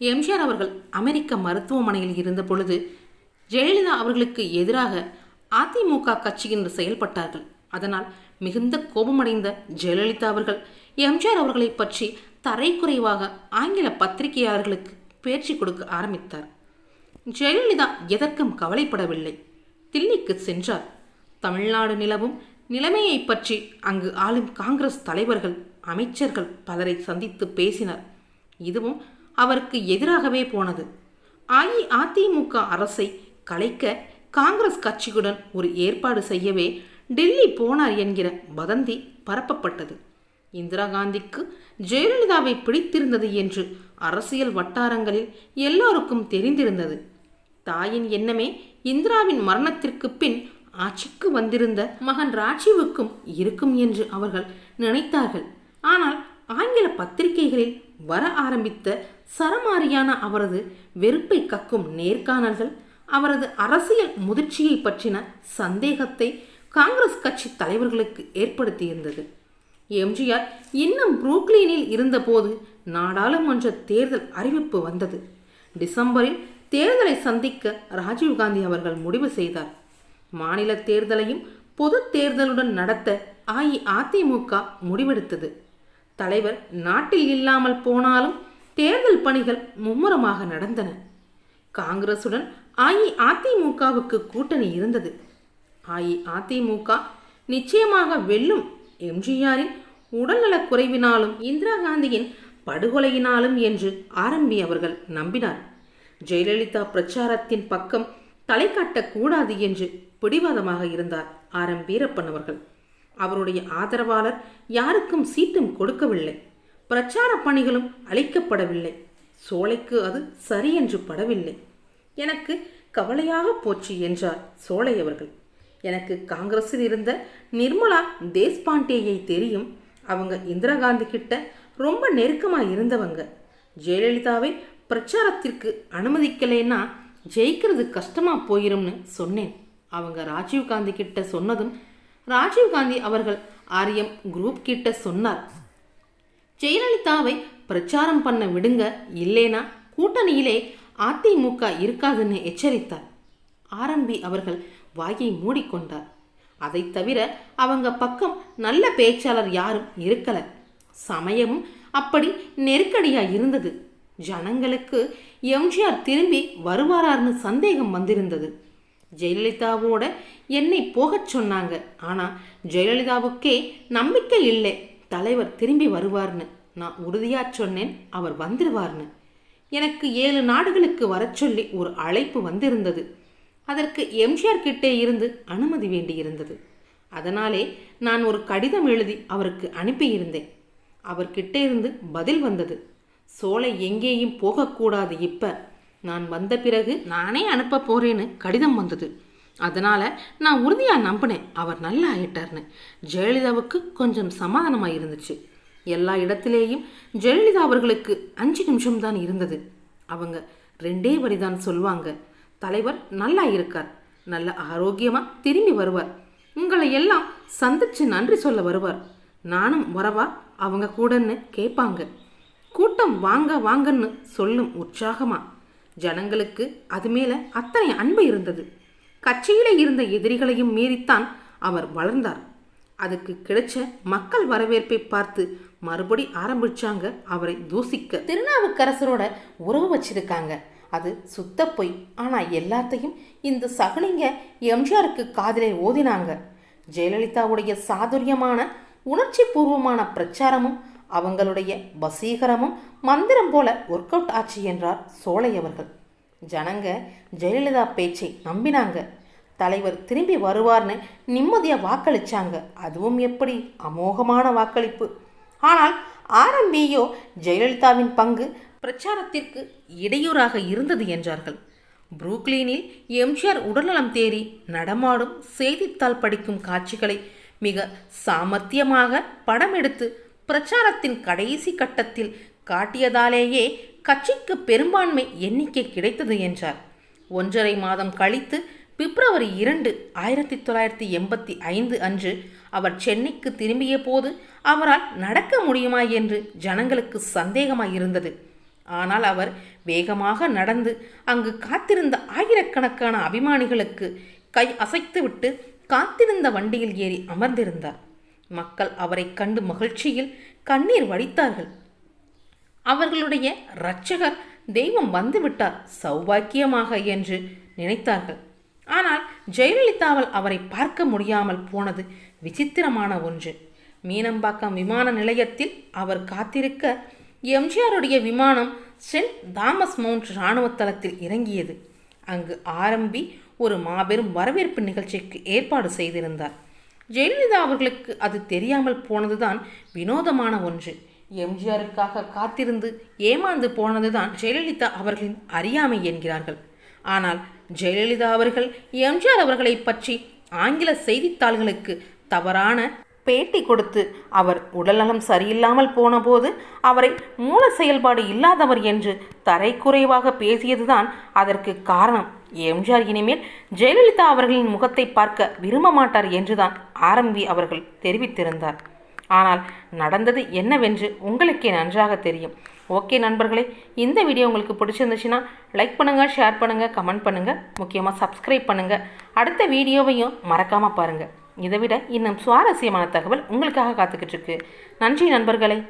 எம்ஜிஆர் அவர்கள் அமெரிக்க மருத்துவமனையில் இருந்த பொழுது ஜெயலலிதா அவர்களுக்கு எதிராக அதிமுக கட்சியினர் செயல்பட்டார்கள். அதனால் மிகுந்த கோபமடைந்த ஜெயலலிதா அவர்கள் எம்ஜிஆர் அவர்களை பற்றி தரைக்குறைவாக ஆங்கில பத்திரிகையாளர்களுக்கு பேச்சு கொடுக்க ஆரம்பித்தார். ஜெயலலிதா எதற்கும் கவலைப்படவில்லை. தில்லிக்கு சென்றார். தமிழ்நாடு நிலவும் நிலைமையை பற்றி அங்கு ஆளும் காங்கிரஸ் தலைவர்கள் அமைச்சர்கள் பலரை சந்தித்து பேசினார். இதுவும் அவருக்கு எதிராகவே போனது. அஇஅதிமுக அரசை கலைக்க காங்கிரஸ் கட்சியுடன் ஒரு ஏற்பாடு செய்யவே டெல்லி போனார் என்கிற வதந்தி பரப்பப்பட்டது. இந்திரா காந்திக்கு ஜெயலலிதாவை பிடித்திருந்தது என்று அரசியல் வட்டாரங்களில் எல்லோருக்கும் தெரிந்திருந்தது. தாயின் எண்ணமே இந்திராவின் மரணத்திற்கு பின் ஆட்சிக்கு வந்திருந்த மகன் ராஜீவுக்கும் இருக்கும் என்று அவர்கள் நினைத்தார்கள். ஆனால் ஆங்கில பத்திரிகைகளில் வர ஆரம்பித்த சரமாரியான அவரது வெறுப்பை கக்கும் நேர்காணல்கள் அவரது அரசியல் முதிர்ச்சியை பற்றின சந்தேகத்தை காங்கிரஸ் கட்சி தலைவர்களுக்கு ஏற்படுத்தியிருந்தது. எம்ஜிஆர் இன்னும் புரூக்ளினில் இருந்தபோது நாடாளுமன்ற தேர்தல் அறிவிப்பு வந்தது. டிசம்பரில் தேர்தலை சந்திக்க ராஜீவ்காந்தி அவர்கள் முடிவு செய்தார். மாநில தேர்தலையும் பொது தேர்தலுடன் நடத்த அஇஅதிமுக முடிவெடுத்தது. தலைவர் நாட்டில் இல்லாமல் போனாலும் தேர்தல் பணிகள் மும்முரமாக நடந்தன. காங்கிரசுடன் அஇஅதிமுகவுக்கு கூட்டணி இருந்தது. அஇஅதிமுக நிச்சயமாக வெல்லும். எம்ஜிஆரின் உடல்நலக் குறைவினாலும் இந்திரா காந்தியின் படுகொலையினாலும் என்று ஆரம்பி அவர்கள் நம்பினார். ஜெயலலிதா பிரச்சாரத்தின் பக்கம் தலை காட்டக்கூடாது என்று பிடிவாதமாக இருந்தார் ஆர் எம் வீரப்பன் அவர்கள். அவருடைய ஆதரவாளர் யாருக்கும் சீட்டும் கொடுக்கவில்லை. பிரச்சார பணிகளும் அளிக்கப்படவில்லை. சோலைக்கு அது சரி என்று படவில்லை. எனக்கு கவலையாக போச்சு என்றார் சோலை அவர்கள். எனக்கு காங்கிரஸில் இருந்த நிர்மலா தேஷ்பாண்டேயை தெரியும். அவங்க இந்திரா காந்தி கிட்ட ரொம்ப நெருக்கமாக இருந்தவங்க. ஜெயலலிதாவை பிரச்சாரத்திற்கு அனுமதிக்கலைன்னா ஜெயிக்கிறது கஷ்டமாக போயிரும்னு சொன்னேன். அவங்க ராஜீவ் காந்தி கிட்ட சொன்னதும் ராஜீவ் காந்தி அவர்கள் ஆரியம் குரூப் கிட்ட சொன்னார். ஜெயலலிதாவை பிரச்சாரம் பண்ண விடுங்க இல்லைனா கூட்டணியிலே அதிமுக இருக்காதுன்னு எச்சரித்தார். ஆரம்பி அவர்கள் வாயை மூடிக்கொண்டார். அதை தவிர அவங்க பக்கம் நல்ல பேச்சாளர் யாரும் இருக்கல. சமயமும் அப்படி நெருக்கடியா இருந்தது. ஜனங்களுக்கு எம்ஜிஆர் திரும்பி வருவாரார்னு சந்தேகம் வந்திருந்தது. ஜெயலலிதாவோட என்னை போகச் சொன்னாங்க. ஆனால் ஜெயலலிதாவுக்கே நம்பிக்கை இல்லை. தலைவர் திரும்பி வருவார்னு. நான் உறுதியாக சொன்னேன் அவர் வந்துடுவார்னு எனக்கு ஏழு நாடுகளுக்கு வரச் சொல்லி ஒரு அழைப்பு வந்திருந்தது. அதற்கு எம்ஜிஆர் கிட்டே இருந்து அனுமதி வேண்டியிருந்தது. அதனாலே நான் ஒரு கடிதம் எழுதி அவருக்கு அனுப்பியிருந்தேன். அவர்கிட்டே இருந்து பதில் வந்தது. சோலை எங்கேயும் போகக்கூடாது இப்போ. நான் வந்த பிறகு நானே அனுப்ப போறேன்னு கடிதம் வந்தது. அதனால நான் உறுதியாக நம்பினேன். அவர் நல்லா ஆயிட்டார்னு. ஜெயலலிதாவுக்கு கொஞ்சம் சமாதானமாக இருந்துச்சு. எல்லா இடத்திலேயும் ஜெயலலிதா அவர்களுக்கு அஞ்சு நிமிஷம் தான் இருந்தது. அவங்க ரெண்டே வரிதான் சொல்வாங்க தலைவர் நல்லா இருக்கார். நல்ல ஆரோக்கியமாக திரும்பி வருவார். உங்களை எல்லாம் சந்திச்சு நன்றி சொல்ல வருவார். நானும் வரவா அவங்க கூடன்னு கேட்பாங்க. கூட்டம் வாங்க வாங்கன்னு சொல்லும் உற்சாகமாக ஜனங்களுக்கு அது மேலே அத்தனை அன்பு இருந்தது. கட்சியில இருந்த எதிரிகளையும் மீறித்தான் அவர் வளர்ந்தார். அதுக்கு கிடைச்ச மக்கள் வரவேற்பை பார்த்து மறுபடி ஆரம்பிச்சாங்க அவரை தூசிக்க. திருநாவுக்கரசரோட உறவு வச்சிருக்காங்க. அது சுத்த பொய். ஆனால் எல்லாத்தையும் இந்த சகுனிங்க எம்ஜிஆருக்கு காதிலே ஓதினாங்க. ஜெயலலிதாவுடைய சாதுரியமான உணர்ச்சி பூர்வமான பிரச்சாரமும் அவங்களுடைய வசீகரமும் மந்திரம் போல ஒர்க் அவுட் ஆச்சு என்றார் சோலை அவர்கள். ஜனங்க ஜெயலலிதா பேச்சை நம்பினாங்க. தலைவர் திரும்பி வருவார்னு நிம்மதியாக வாக்களிச்சாங்க. அதுவும் எப்படி? அமோகமான வாக்களிப்பு. ஆனால் ஆரம்பியோ ஜெயலலிதாவின் பங்கு பிரச்சாரத்திற்கு இடையூறாக இருந்தது என்றார்கள். புரூக்ளினில் எம்ஜிஆர் உடல்நலம் தேறி நடமாடும் செய்தித்தாள் படிக்கும் காட்சிகளை மிக சாமர்த்தியமாக படம் எடுத்து பிரச்சாரத்தின் கடைசி கட்டத்தில் காட்டியதாலேயே கட்சிக்கு பெரும்பான்மை எண்ணிக்கை கிடைத்தது என்றார். ஒன்றரை மாதம் கழித்து பிப்ரவரி இரண்டு ஆயிரத்தி தொள்ளாயிரத்தி எண்பத்தி ஐந்து அன்று அவர் சென்னைக்கு திரும்பிய போது அவரால் நடக்க முடியுமா என்று ஜனங்களுக்கு சந்தேகமாயிருந்தது. ஆனால் அவர் வேகமாக நடந்து அங்கு காத்திருந்த ஆயிரக்கணக்கான அபிமானிகளுக்கு கை அசைத்துவிட்டு காத்திருந்த வண்டியில் ஏறி அமர்ந்திருந்தார். மக்கள் அவரை கண்டு மகிழ்ச்சியில் கண்ணீர் வடித்தார்கள். அவர்களுடைய இரட்சகர் தெய்வம் வந்துவிட்டார் சௌபாக்கியமாக என்று நினைத்தார்கள். ஆனால் ஜெயலலிதாவால் அவரை பார்க்க முடியாமல் போனது விசித்திரமான ஒன்று. மீனம்பாக்கம் விமான நிலையத்தில் அவர் காத்திருக்க எம்ஜிஆருடைய விமானம் சென்ட் தாமஸ் மவுண்ட் இராணுவ தளத்தில் இறங்கியது. அங்கு ஆரம்பி ஒரு மாபெரும் வரவேற்பு நிகழ்ச்சிக்கு ஏற்பாடு செய்திருந்தார். ஜெயலலிதா அவர்களுக்கு அது தெரியாமல் போனதுதான் வினோதமான ஒன்று. எம்ஜிஆருக்காக காத்திருந்து ஏமாந்து போனதுதான் ஜெயலலிதா அவர்களின் அறியாமை என்கிறார்கள். ஆனால் ஜெயலலிதா அவர்கள் எம்ஜிஆர் அவர்களை பற்றி ஆங்கில செய்தித்தாள்களுக்கு தவறான பேட்டி கொடுத்து அவர் உடல்நலம் சரியில்லாமல் போனபோது அவரை மூல செயல்பாடு இல்லாதவர் என்று தரைக்குறைவாக பேசியதுதான் அதற்கு காரணம். எம்ஜிஆர் இனிமேல் ஜெயலலிதா அவர்களின் முகத்தை பார்க்க விரும்ப மாட்டார் என்றுதான் ஆரம்பி அவர்கள் தெரிவித்திருந்தார். ஆனால் நடந்தது என்னவென்று உங்களுக்கே நன்றாக தெரியும். ஓகே நண்பர்களே இந்த வீடியோ உங்களுக்கு பிடிச்சிருந்துச்சுன்னா லைக் பண்ணுங்கள் ஷேர் பண்ணுங்கள் கமெண்ட் பண்ணுங்கள் முக்கியமாக சப்ஸ்கிரைப் பண்ணுங்கள் அடுத்த வீடியோவையும் மறக்காமல் பாருங்கள் இதை விட இன்னும் சுவாரஸ்யமான தகவல் உங்களுக்காக காத்துக்கிட்டு இருக்கு. நன்றி நண்பர்களே.